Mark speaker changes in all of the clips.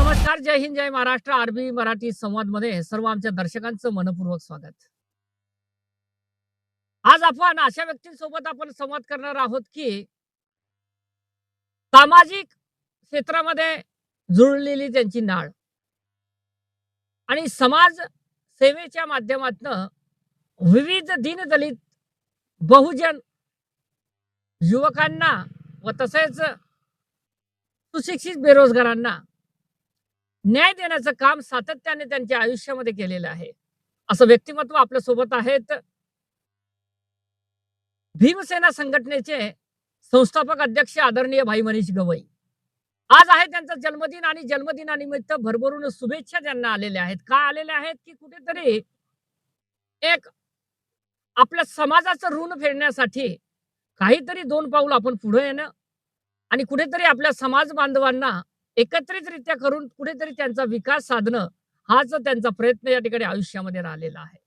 Speaker 1: नमस्कार जय हिंद जय महाराष्ट्र. आरबी मराठी संवादमध्ये सर्व आमच्या दर्शकांचं मनपूर्वक स्वागत. आज आपण अशा व्यक्तींसोबत आपण संवाद करणार आहोत की सामाजिक क्षेत्रामध्ये जुळलेली त्यांची नाळ आणि समाज सेवेच्या माध्यमातन विविध दिनदलित बहुजन युवकांना व तसेच सुशिक्षित बेरोजगारांना न्याय देण्याचं काम सातत्याने त्यांच्या आयुष्यामध्ये केलेलं आहे. असं व्यक्तिमत्व आपल्यासोबत आहेत. भीमसेना संघटनेचे संस्थापक अध्यक्ष आदरणीय भाई मनीष गवई. आज आहे त्यांचा जन्मदिन आणि जन्मदिनानिमित्त भरभरून शुभेच्छा त्यांना आलेल्या आहेत. का आलेल्या आहेत? की कुठेतरी एक आपल्या समाजाचं ऋण फेडण्यासाठी काहीतरी दोन पाऊल आपण पुढे येणं आणि कुठेतरी आपल्या समाज बांधवांना एकत्रितरित्या करून कुठेतरी त्यांचा विकास साधणं हाच त्यांचा प्रयत्न या ठिकाणी आयुष्यामध्ये राहिलेला आहे.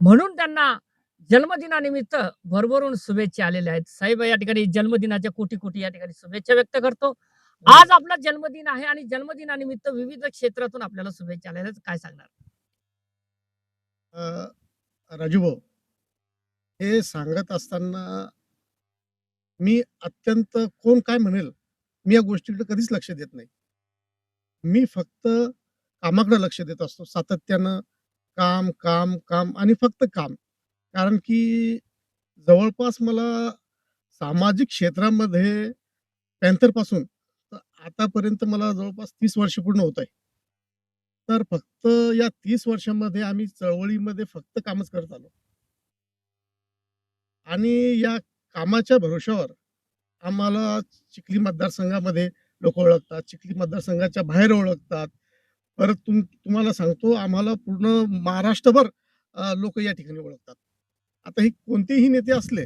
Speaker 1: म्हणून त्यांना जन्मदिनानिमित्त भरभरून शुभेच्छा आलेल्या आहेत. साहेब या ठिकाणी जन्मदिनाच्या कोटी कोटी या ठिकाणी शुभेच्छा व्यक्त करतो. आज आपला जन्मदिन आहे आणि जन्मदिनानिमित्त विविध क्षेत्रातून आपल्याला शुभेच्छा आलेल्या काय सांगणार?
Speaker 2: राजू भाऊ हे सांगत असताना मी अत्यंत कोण काय म्हणेल मी या गोष्टीकडे कधीच लक्ष देत नाही. मी फक्त कामाकडे लक्ष देत असतो. सातत्यानं काम काम काम आणि फक्त काम. कारण की जवळपास मला सामाजिक क्षेत्रामध्ये पॅन्थरपासून आतापर्यंत मला जवळपास तीस वर्ष पूर्ण होत आहे. तर फक्त या तीस वर्षामध्ये आम्ही चळवळीमध्ये फक्त कामच करत आलो. आणि या कामाच्या भरोशावर आम्हाला चिखली मतदारसंघामध्ये लोक ओळखतात चिखली मतदारसंघाच्या बाहेर ओळखतात. परत तुम तुम्हाला सांगतो आम्हाला पूर्ण महाराष्ट्रभर लोक या ठिकाणी ओळखतात. आता हे कोणतेही नेते असले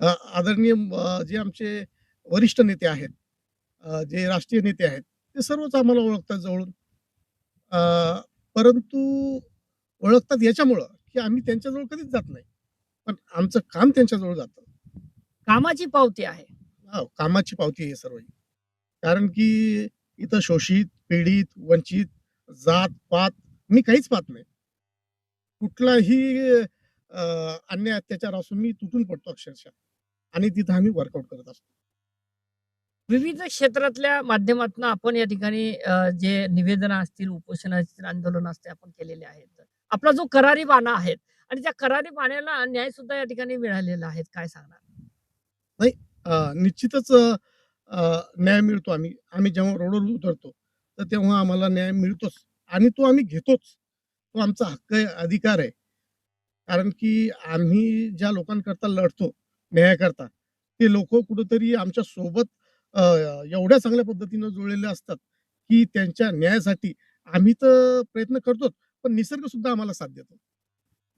Speaker 2: आदरणीय जे आमचे वरिष्ठ नेते आहेत जे राष्ट्रीय नेते आहेत ते सर्वच आम्हाला ओळखतात जवळून. परंतु ओळखतात याच्यामुळं की आम्ही त्यांच्याजवळ कधीच जात नाही. पण आमचं काम त्यांच्याजवळ जातं.
Speaker 1: कामाची पावती आहे.
Speaker 2: हो, कामाची पावती आहे सर्व. कारण की इथं शोषित पीडित वंचित जात पात मी काहीच पाहत नाही. कुठलाही अ, अन्याय अत्याचार असून मी तुटून पडतो अक्षरशः. आणि तिथं आम्ही वर्कआउट करत असतो.
Speaker 1: विविध क्षेत्रातल्या माध्यमातून आपण या ठिकाणी जे निवेदन असतील उपोषण असतील आंदोलन असतील आपण केलेले आहेत. आपला जो करारी बाणा आहे आणि त्या करारी बाण्याला न्याय सुद्धा या ठिकाणी मिळालेला आहे. काय सांगणार?
Speaker 2: अ, निश्चितच न्याय मिळतो आम्ही. आम्ही जेव्हा रोडवर उतरतो तर तेव्हा आम्हाला न्याय मिळतोच आणि तो आम्ही घेतोच. तो आमचा हक्क आहे अधिकार आहे. कारण की आम्ही ज्या लोकांकरता लढतो न्यायाकरता ते लोक कुठंतरी आमच्यासोबत एवढ्या चांगल्या पद्धतीनं जुळलेले असतात की त्यांच्या न्यायासाठी आम्ही तर प्रयत्न करतोच पण निसर्ग सुद्धा आम्हाला साथ देतो.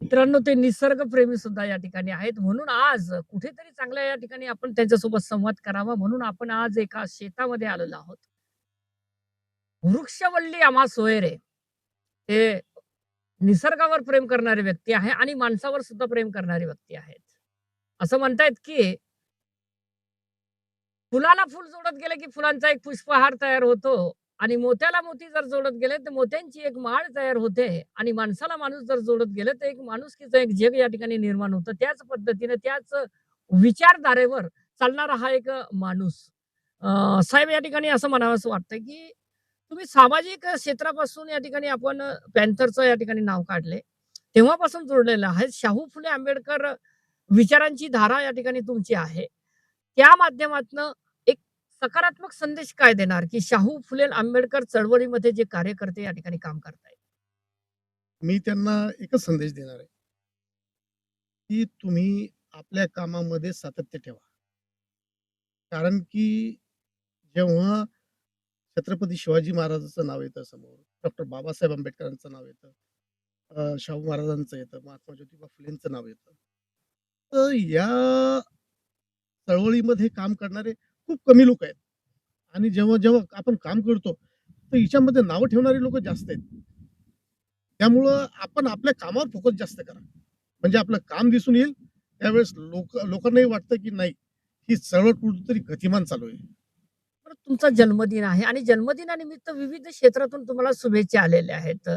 Speaker 1: मित्रांनो ते निसर्गप्रेमी सुद्धा या ठिकाणी आहेत. म्हणून आज कुठेतरी चांगल्या या ठिकाणी आपण त्यांच्यासोबत संवाद करावा. म्हणून आपण आज एका शेतामध्ये आलेलो आहोत. वृक्षवल्ली आम्हा सोयरे हे निसर्गावर प्रेम करणारे व्यक्ती आहे आणि माणसावर सुद्धा प्रेम करणारे व्यक्ती आहेत. असं म्हणतायत की फुलाला फुल जोडत गेले की फुलांचा एक पुष्पहार तयार होतो. आणि मोत्याला मोती जर जोडत गेले तर मोत्यांची एक माळ तयार होते. आणि माणसाला माणूस जर जोडत गेलं तर एक माणुसकीचं एक जग या ठिकाणी निर्माण होतं. त्याच पद्धतीने त्याच विचारधारेवर चालणारा हा एक माणूस. साहेब या ठिकाणी असं म्हणावंसं वाटतं की तुम्ही सामाजिक क्षेत्रापासून या ठिकाणी आपण पॅन्थरचं या ठिकाणी नाव काढले. तेव्हापासून जोडलेलं आहे. शाहू फुले आंबेडकर विचारांची धारा या ठिकाणी तुमची आहे. त्या माध्यमातनं सकारात्मक संदेश काय देणार? की शाहू फुले आंबेडकर चळवळीमध्ये जे कार्यकर्ते या ठिकाणी काम करतायत.
Speaker 2: मी त्यांना एकच संदेश देणार आहे. की तुम्ही आपल्या कामामध्ये सातत्य ठेवा. कारण की जेव्हा छत्रपती शिवाजी महाराजांचं नाव येतं समोर डॉक्टर बाबासाहेब आंबेडकरांचं नाव येतं शाहू महाराजांचं येतं महात्मा ज्योतिबा फुलेंचं नाव येतं तर या चळवळीमध्ये काम करणारे खूप कमी लोक आहेत. आणि जेव्हा जेव्हा आपण काम करतो तर हिच्यामध्ये नावं ठेवणारे लोक जास्त आहेत. त्यामुळं आपण आपल्या कामावर फोकस जास्त करा. म्हणजे आपलं काम दिसून येईल त्यावेळेस लोक लोकांनाही वाटतं की नाही ही चळवळ कुठेतरी गतिमान चालू आहे.
Speaker 1: तुमचा जन्मदिन आहे आणि जन्मदिनानिमित्त विविध क्षेत्रातून तुम्हाला शुभेच्छा आलेल्या आहेत.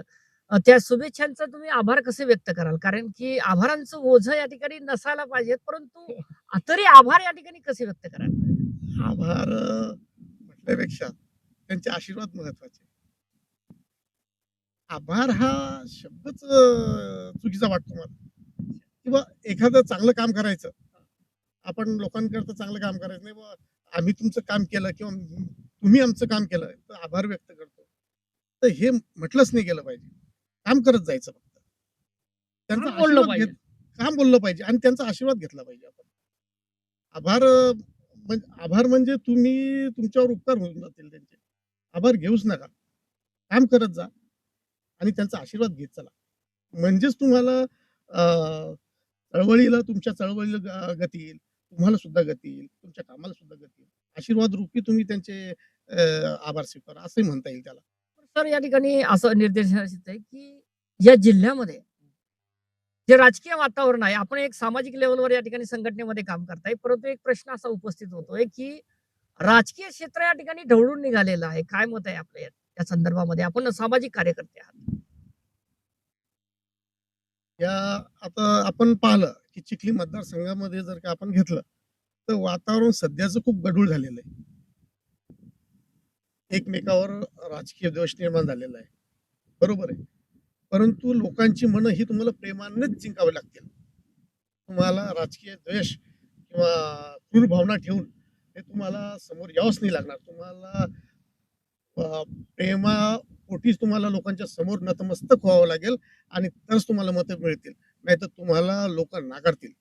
Speaker 1: त्या शुभेच्छांचा तुम्ही आभार कसे व्यक्त कराल? कारण की आभारांचं ओझं या ठिकाणी नसायला पाहिजेत परंतु तरी आभार या ठिकाणी कसे व्यक्त कराल?
Speaker 2: आभार. म्हटल्यापेक्षा त्यांचे आशीर्वाद महत्त्वाचे. आभार हा शब्दच चुकीचा वाटतो मला. किंवा एखादं चांगलं काम करायचं. आपण लोकांकरता चांगलं काम करायचं नाही. बुवा, आम्ही तुमचं काम केलं किंवा तुम्ही आमचं काम केलं तर आभार व्यक्त करतो. तर हे म्हटलंच नाही गेलं पाहिजे. काम करत जायचं फक्त. त्यांचा
Speaker 1: बोललं पाहिजे.
Speaker 2: काम बोललं पाहिजे आणि त्यांचा आशीर्वाद घेतला पाहिजे आपण. आभार आभार म्हणजे तुम्ही तुमच्यावर उपकार होऊन जातील त्यांचे. आभार घेऊच नका. काम करत जा. आणि त्यांचा आशीर्वाद घेत चला. म्हणजेच तुम्हाला चळवळीला तुमच्या चळवळीला गती येईल. तुम्हाला सुद्धा गती येईल. तुमच्या कामाला सुद्धा गती येईल. आशीर्वाद रूपी तुम्ही त्यांचे आभार स्वीकारा. असंही म्हणता येईल त्याला.
Speaker 1: सर या ठिकाणी असं निर्देश आहे की या जिल्ह्यामध्ये जे राजकीय वातावरण आहे आपण एक सामाजिक लेवलवर या ठिकाणी संघटनेमध्ये काम करताय. परंतु एक प्रश्न असा उपस्थित होतोय की राजकीय क्षेत्र या ठिकाणी ढवळून निघालेलं आहे. काय मत आहे आपलं या- या संदर्भामध्ये? आपण सामाजिक कार्यकर्ते आहात.
Speaker 2: या आता आपण पाहिलं की चिखली मतदारसंघामध्ये जर का आपण घेतलं तर वातावरण सध्याचं खूप गढूळ झालेलं आहे. एकमेकावर राजकीय द्वेष निर्माण झालेला आहे. बरोबर आहे. परंतु लोकांची मनं ही तुम्हाला प्रेमानेच जिंकावी लागतील. तुम्हाला राजकीय द्वेष किंवा क्रूर भावना ठेवून हे तुम्हाला समोर यावंच नाही लागणार. तुम्हाला प्रेमा प्रेमापोटीच तुम्हाला लोकांच्या समोर नतमस्तक व्हावं लागेल आणि तरच तुम्हाला मतं मिळतील. नाहीतर तुम्हाला लोक नाकारतील.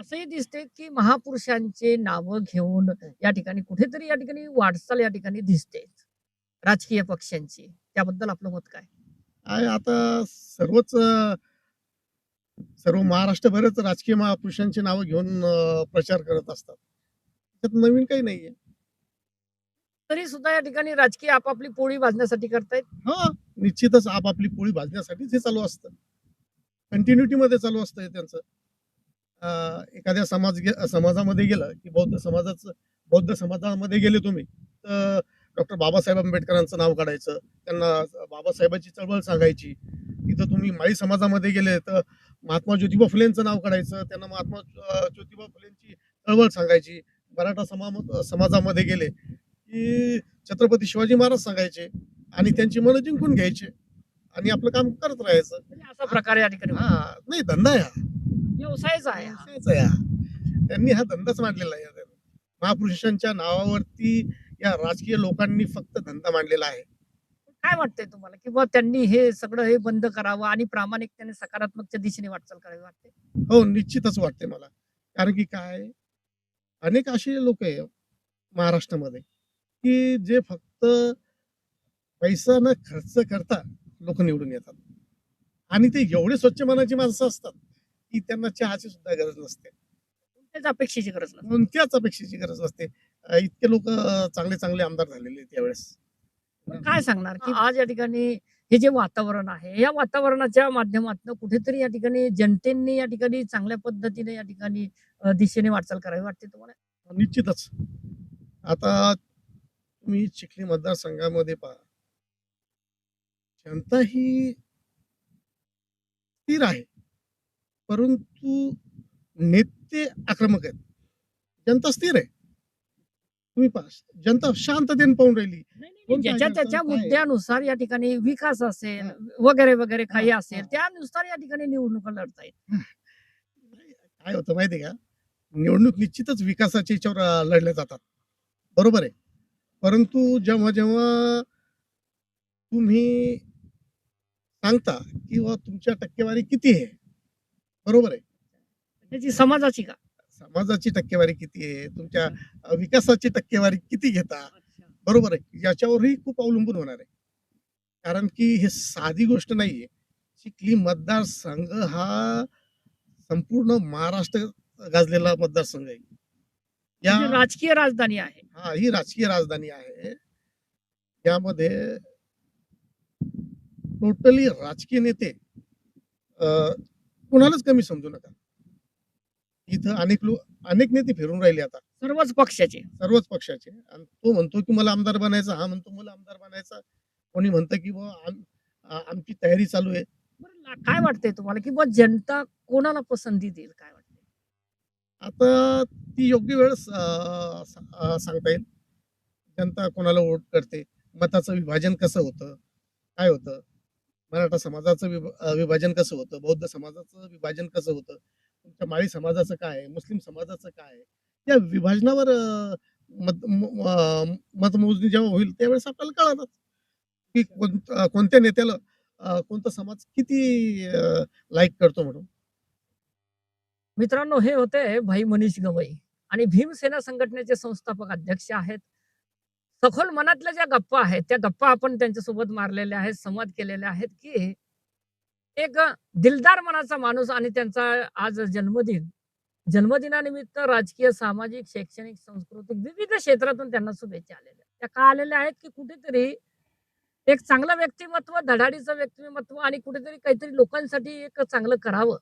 Speaker 1: असंही दिसते की महापुरुषांचे नावं घेऊन या ठिकाणी कुठेतरी या ठिकाणी वाटचाल या ठिकाणी दिसते राजकीय पक्षांची. त्याबद्दल आपलं मत काय?
Speaker 2: आहे. आता सर्वच सर्व महाराष्ट्रभरच राजकीय महापुरुषांची नावं घेऊन प्रचार करत असतात. त्यात नवीन काही नाहीये.
Speaker 1: तरी सुद्धा या ठिकाणी राजकीय आपापली पोळी भाजण्यासाठी करतायत?
Speaker 2: हा निश्चितच आपापली पोळी भाजण्यासाठीच हे चालू असतं. कंटिन्युटी मध्ये चालू असतं हे त्यांचं. एखाद्या समाज समाजामध्ये गेलं की बौद्ध समाजाचं बौद्ध समाजामध्ये गेले तुम्ही तर डॉक्टर बाबासाहेब आंबेडकरांचं नाव काढायचं त्यांना बाबासाहेबांची चळवळ सांगायची तिथं तुम्ही माळी समाजामध्ये गेले तर महात्मा ज्योतिबा फुलेंचं नाव काढायचं त्यांना महात्मा ज्योतिबा फुलेंची चळवळ सांगायची मराठा समा समाजामध्ये गेले की छत्रपती शिवाजी महाराज सांगायचे आणि त्यांची मनं जिंकून घ्यायचे आणि आपलं काम करत राहायचं
Speaker 1: म्हणजे असा प्रकार या ठिकाणी.
Speaker 2: हा नाही धंदा हा.
Speaker 1: व्यवसायच आहे.
Speaker 2: व्यवसायच आहे हा. त्यांनी हा धंदाच मांडलेला आहे. महापुरुषांच्या नावावरती या राजकीय लोकांनी फक्त धंदा मांडलेला आहे.
Speaker 1: काय वाटतंय तुम्हाला? की बुवा त्यांनी हे सगळं हे बंद करावं आणि प्रामाणिकतेने सकारात्मकच्या दिशेने वाटचाल करावी वाटते?
Speaker 2: हो निश्चितच वाटते मला. कारण की काय? अनेक असे लोक आहे महाराष्ट्रामध्ये की जे फक्त पैसा न खर्च करता लोक निवडून येतात. आणि ते एवढे स्वच्छ मनाची माणसं असतात की त्यांना चहाची सुद्धा गरज नसते.
Speaker 1: कोणत्याच अपेक्षेची गरज नाही
Speaker 2: कोणत्याच अपेक्षेची गरज नसते. इतके लोक चांगले चांगले आमदार झालेले आहेत त्यावेळेस
Speaker 1: काय सांगणार की आज या ठिकाणी हे जे वातावरण आहे या वातावरणाच्या माध्यमातून कुठेतरी या ठिकाणी जनतेने या ठिकाणी चांगल्या पद्धतीने या ठिकाणी दिशेने वाटचाल करावी वाटते तुम्हाला?
Speaker 2: निश्चितच. आता तुम्ही चिखली मतदारसंघामध्ये पहा. जनता ही स्थिर आहे. परंतु नेते आक्रमक आहेत. जनता स्थिर आहे. तुम्ही पहा जनता शांततेने पाहून राहिली.
Speaker 1: ज्याच्या त्याच्या? मुद्द्यानुसार या ठिकाणी विकास असेल. वगैरे वगैरे काही असेल. त्यानुसार या ठिकाणी निवडणुका लढतायत
Speaker 2: काय होतं माहिती आहे का? निवडणूक निश्चितच विकासाच्या याच्यावर लढल्या जातात. बरोबर आहे. परंतु जेव्हा जेव्हा तुम्ही सांगता किंवा तुमच्या टक्केवारी किती आहे? बरोबर आहे.
Speaker 1: त्याची समाजाची का?
Speaker 2: समाजाची टक्केवारी किती आहे? तुमच्या विकासाची टक्केवारी किती घेता? बरोबर आहे. याच्यावरही खूप अवलंबून होणार आहे. कारण की हे साधी गोष्ट नाहीये. चिखली मतदारसंघ हा संपूर्ण महाराष्ट्र गाजलेला मतदारसंघ आहे. या
Speaker 1: म्हणजे राजकीय राजधानी आहे.
Speaker 2: हा ही राजकीय राजधानी आहे. यामध्ये टोटली राजकीय नेते कुणालाच कमी समजू नका. इथं अनेक लोक अनेक नेते फिरून राहिले आता.
Speaker 1: सर्वच पक्षाचे.
Speaker 2: सर्वच पक्षाचे. आणि तो म्हणतो की मला आमदार बनायचं हा म्हणतो मला आमदार बनायचा. कोणी म्हणतं की आमची तयारी चालू आहे.
Speaker 1: काय वाटतंय तुम्हाला? की बुवा जनता कोणाला पसंती देईल काय वाटतंय?
Speaker 2: आता ती योग्य वेळ सांगता येईल. जनता कोणाला वोट करते? मताचं विभाजन कसं होतं? काय होतं? मराठा समाजाचं विभाजन कसं होतं? बौद्ध समाजाचं विभाजन कसं होतं? तुमच्या माळी समाजाचं काय मुस्लिम समाजाचं काय या विभाजनावर मत मतमोजणी जेव्हा होईल त्यावेळेस आपल्याला कळणार की कोणत्या नेत्याला कोणता समाज किती लाईक करतो म्हणून.
Speaker 1: मित्रांनो हे होते भाई मनीष गवई आणि भीमसेना संघटनेचे संस्थापक अध्यक्ष आहेत. सखोल मनातल्या ज्या गप्पा आहेत त्या गप्पा आपण त्यांच्यासोबत मारलेल्या आहेत संवाद केलेले आहेत की एक दिलदार मनाचा माणूस आणि त्यांचा आज जन्मदिन. जन्मदिनानिमित्त राजकीय सामाजिक शैक्षणिक सांस्कृतिक विविध क्षेत्रातून त्यांना शुभेच्छा आलेल्या आहेत. त्या का आलेल्या आहेत की कुठेतरी एक चांगलं व्यक्तिमत्व धडाडीचं व्यक्तिमत्व आणि कुठेतरी काहीतरी लोकांसाठी एक चांगलं करावं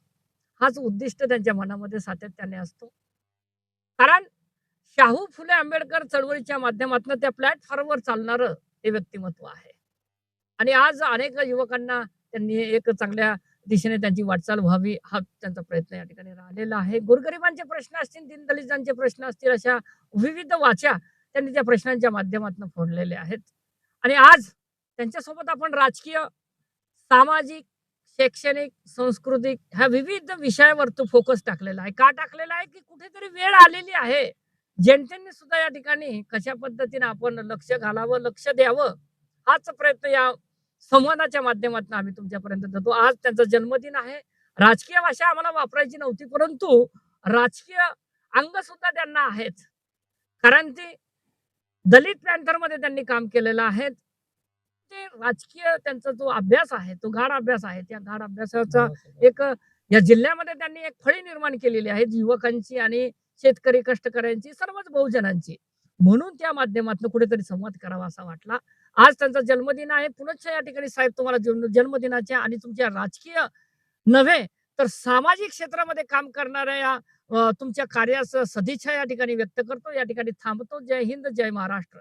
Speaker 1: हाच उद्दिष्ट त्यांच्या मनामध्ये सातत्याने असतो. कारण शाहू फुले आंबेडकर चळवळीच्या माध्यमातून त्या प्लॅटफॉर्मवर चालणारं ते व्यक्तिमत्व आहे. आणि आज अनेक युवकांना त्यांनी एक चांगल्या दिशेने त्यांची वाटचाल व्हावी हा त्यांचा प्रयत्न या ठिकाणी राहिलेला आहे. गोरगरिबांचे प्रश्न असतील दिनदलितांचे प्रश्न असतील अशा विविध वाचा त्यांनी त्या प्रश्नांच्या माध्यमातून फोडलेले आहेत. आणि आज त्यांच्यासोबत आपण राजकीय सामाजिक शैक्षणिक सांस्कृतिक ह्या विविध विषयावर तो फोकस टाकलेला आहे. का टाकलेला आहे? की कुठेतरी वेळ आलेली आहे. जनतेने सुद्धा या ठिकाणी कशा पद्धतीने आपण लक्ष घालावं लक्ष द्यावं हाच प्रयत्न या संवादाच्या माध्यमातून आम्ही तुमच्यापर्यंत देतो आज त्यांचा जन्मदिन आहे. राजकीय भाषा आम्हाला वापरायची नव्हती परंतु राजकीय अंग सुद्धा त्यांना आहेत. कारण ती दलित पॅन्थरमध्ये त्यांनी काम केलेलं आहे. ते राजकीय त्यांचा जो अभ्यास आहे तो गाढ अभ्यास आहे. त्या गाढ अभ्यासाचा एक या जिल्ह्यामध्ये त्यांनी एक फळी निर्माण केलेली आहे युवकांची आणि शेतकरी कष्टकऱ्यांची सर्वच बहुजनांची. म्हणून त्या माध्यमातून कुठेतरी संवाद करावा असा वाटला. आज त्यांचा जन्मदिन आहे. पुनश्च या ठिकाणी साहेब तुम्हाला जन्मदिनाचे जन्मदिनाच्या आणि तुमच्या राजकीय नव्हे तर सामाजिक क्षेत्रामध्ये काम करणाऱ्या या अं, तुमच्या कार्यास सदिच्छा या ठिकाणी व्यक्त करतो. या ठिकाणी थांबतो. जय हिंद जय महाराष्ट्र.